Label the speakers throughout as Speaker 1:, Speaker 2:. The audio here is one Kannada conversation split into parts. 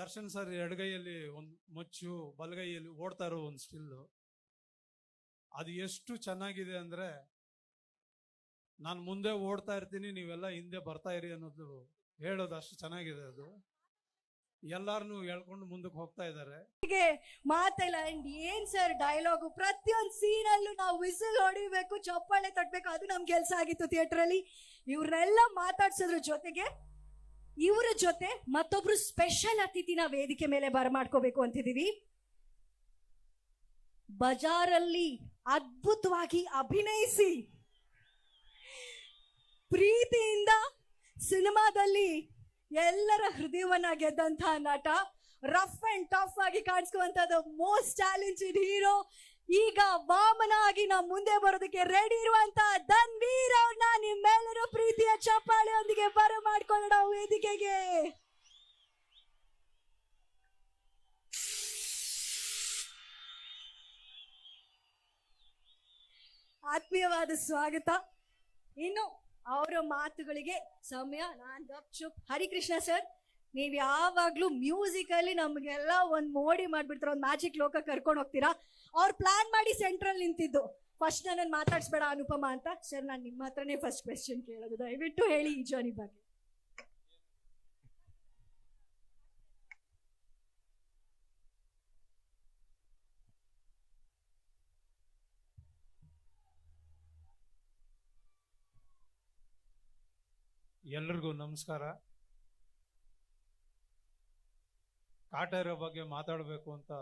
Speaker 1: ದರ್ಶನ್ ಸರ್ ಎಡಗೈಯಲ್ಲಿ ಒಂದು ಮಚ್ಚು, ಬಲಗೈಯಲ್ಲಿ ಓಡ್ತಾ ಇರೋ ಒಂದು ಸ್ಟಿಲ್ಲು ಅದು ಎಷ್ಟು ಚೆನ್ನಾಗಿದೆ ಅಂದ್ರೆ ನಾನು ಮುಂದೆ ಓಡ್ತಾ ಇರ್ತೀನಿ, ನೀವೆಲ್ಲ ಹಿಂದೆ ಬರ್ತಾ ಇರಿ ಅನ್ನೋದು ಹೇಳೋದು ಅಷ್ಟು ಚೆನ್ನಾಗಿದೆ ಅದು. ಎಲ್ಲಾರನು ಹೇಳ್ಕೊಂಡು ಮುಂದಕ್ಕೆ ಹೋಗ್ತಾ ಇದ್ದಾರೆ.
Speaker 2: ಹೀಗೆ ಮಾತಿಲ್ಲ ಅಂಡ್ ಏನ್ ಸರ್ ಡೈಲಾಗು ಪ್ರತಿಯೊಂದು ಸೀನ್ ಅಲ್ಲೂ ನಾವು ವಿಸಿಲ್ ಹೊಡಿಬೇಕು, ಚಪ್ಪಾಳೆ ತಟ್ಬೇಕು, ಅದು ನಮ್ ಕೆಲಸ ಆಗಿತ್ತು ಥಿಯೇಟರ್ ಅಲ್ಲಿ. ಇವ್ರನ್ನೆಲ್ಲ ಮಾತಾಡ್ಸೋದ್ರ ಜೊತೆಗೆ ಇವರ ಜೊತೆ ಮತ್ತೊಬ್ರು ಸ್ಪೆಷಲ್ ಅತಿಥಿನ ವೇದಿಕೆ ಮೇಲೆ ಬರಮಾಡ್ಕೋಬೇಕು ಅಂತಿದ್ದೀವಿ. ಬಜಾರಲ್ಲಿ ಅದ್ಭುತವಾಗಿ ಅಭಿನಯಿಸಿ ಪ್ರೀತಿಯಿಂದ ಸಿನಿಮಾದಲ್ಲಿ ಎಲ್ಲರ ಹೃದಯವನ್ನ ಗೆದ್ದಂತಹ ನಟ ರಫ್ ಅಂಡ್ ಟಫ್ ಆಗಿ ಕಾಣಿಸ್ಕೊಂತದ್ದು ಮೋಸ್ಟ್ ಟ್ಯಾಲೆಂಟೆಡ್ ಹೀರೋ ಈಗ ವಾಮನ ನಾ ಮುಂದೆ ಬರೋದಕ್ಕೆ ರೆಡಿ ಇರುವಂತ ಧನ್ವೀರ್ ಅವ್ರನ್ನ ನಿಮ್ಮೆಲ್ಲರೂ ಪ್ರೀತಿಯ ಚಪ್ಪಾಳೆಯೊಂದಿಗೆ ಬರ ಮಾಡ್ಕೊಳ್ಳೋಣ ವೇದಿಕೆಗೆ. ಆತ್ಮೀಯವಾದ ಸ್ವಾಗತ. ಇನ್ನು ಅವರ ಮಾತುಗಳಿಗೆ ಸಮಯ. ನಾನ್ ಗಪ್ ಚುಪ್ ಹರಿಕೃಷ್ಣ ಸರ್ ನೀವ್ ಯಾವಾಗ್ಲೂ ಮ್ಯೂಸಿಕ್ ಅಲ್ಲಿ ನಮ್ಗೆಲ್ಲ ಒಂದ್ ಮೋಡಿ ಮಾಡ್ಬಿಡ್ತಾರ, ಒಂದ್ ಮ್ಯಾಜಿಕ್ ಲೋಕ ಕರ್ಕೊಂಡು ಹೋಗ್ತೀರಾ? ಅವ್ರು ಪ್ಲಾನ್ ಮಾಡಿ ಸೆಂಟ್ರಲ್ ನಿಂತಿದ್ದು. ಫಸ್ಟ್ ನನ್ನ ಮಾತಾಡ್ಸ್ಬೇಡ, ಅನುಪಮ ಅಂತ. ಸರ್, ನಾನು ನಿಮ್ಮ ಹತ್ರನೇ ಫಸ್ಟ್ ಕ್ವೆಶನ್ ಕೇಳೋದು. ದಯವಿಟ್ಟು ಹೇಳಿ ಈ ಜರ್ನಿ ಬಗ್ಗೆ.
Speaker 1: ಎಲ್ರಿಗೂ ನಮಸ್ಕಾರ. ಕಾಟೇರ ಬಗ್ಗೆ ಮಾತಾಡಬೇಕು ಅಂತ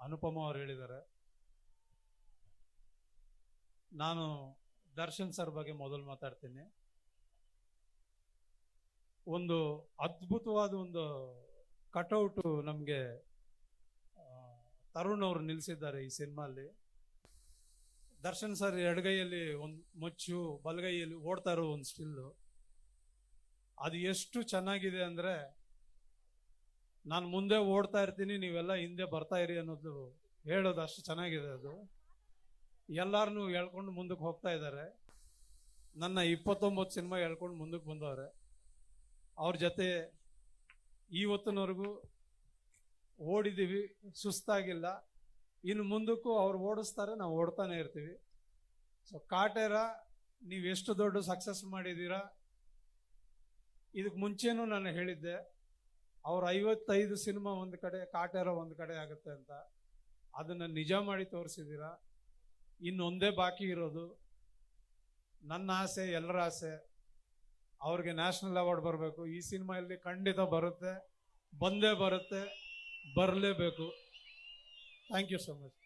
Speaker 1: ಅನುಪಮ ಅವ್ರು ಹೇಳಿದ್ದಾರೆ. ನಾನು ದರ್ಶನ್ ಸರ್ ಬಗ್ಗೆ ಮೊದಲು ಮಾತಾಡ್ತೀನಿ. ಒಂದು ಅದ್ಭುತವಾದ ಒಂದು ಕಟೌಟು ನಮಗೆ ತರುಣ್ ಅವರು ನಿಲ್ಲಿಸಿದ್ದಾರೆ ಈ ಸಿನಿಮಾಲ್ಲಿ. ದರ್ಶನ್ ಸರ್ ಎಡಗೈಯಲ್ಲಿ ಒಂದು ಮಚ್ಚು, ಬಲಗೈಯಲ್ಲಿ ಓಡ್ತಾ ಇರೋ ಒಂದು ಸ್ಟಿಲ್ಲು. ಅದು ಎಷ್ಟು ಚೆನ್ನಾಗಿದೆ ಅಂದ್ರೆ ನಾನು ಮುಂದೆ ಓಡ್ತಾ ಇರ್ತೀನಿ, ನೀವೆಲ್ಲ ಹಿಂದೆ ಬರ್ತಾ ಇರಿ ಅನ್ನೋದು ಹೇಳೋದು ಅಷ್ಟು ಚೆನ್ನಾಗಿದೆ ಅದು. ಎಲ್ಲಾರನು ಹೇಳ್ಕೊಂಡು ಮುಂದಕ್ಕೆ ಹೋಗ್ತಾ ಇದ್ದಾರೆ. ನನ್ನ ಇಪ್ಪತ್ತೊಂಬತ್ತು ಸಿನಿಮಾ ಹೇಳ್ಕೊಂಡು ಮುಂದಕ್ಕೆ ಬಂದವ್ರೆ. ಅವ್ರ ಜೊತೆ ಇವತ್ತಿನವರೆಗೂ ಓಡಿದ್ದೀವಿ, ಸುಸ್ತಾಗಿಲ್ಲ. ಇನ್ನು ಮುಂದಕ್ಕೂ ಅವ್ರು ಓಡಿಸ್ತಾರೆ, ನಾವು ಓಡ್ತಾನೆ ಇರ್ತೀವಿ. ಸೊ ಕಾಟೇರ ನೀವು ಎಷ್ಟು ದೊಡ್ಡ ಸಕ್ಸಸ್ ಮಾಡಿದ್ದೀರಾ? ಇದಕ್ಕೆ ಮುಂಚೆನೂ ನಾನು ಹೇಳಿದ್ದೆ. ಅವ್ರ ಐವತ್ತೈದು ಸಿನಿಮಾ ಒಂದು ಕಡೆ, ಕಾಟೇರ ಒಂದು ಕಡೆ ಆಗುತ್ತೆ ಅಂತ. ಅದನ್ನ ನಿಜ ಮಾಡಿ ತೋರಿಸಿದ್ದೀರಾ ಇನ್ನೊಂದೇ ಬಾಕಿ ಇರೋದು, ನನ್ನ ಆಸೆ, ಎಲ್ಲರ ಆಸೆ, ಅವ್ರಿಗೆ ನ್ಯಾಷನಲ್ ಅವಾರ್ಡ್ ಬರಬೇಕು. ಈ ಸಿನಿಮಾಯಲ್ಲಿ ಖಂಡಿತ ಬರುತ್ತೆ, ಬಂದೇ ಬರುತ್ತೆ, ಬರಲೇಬೇಕು. Thank you so much.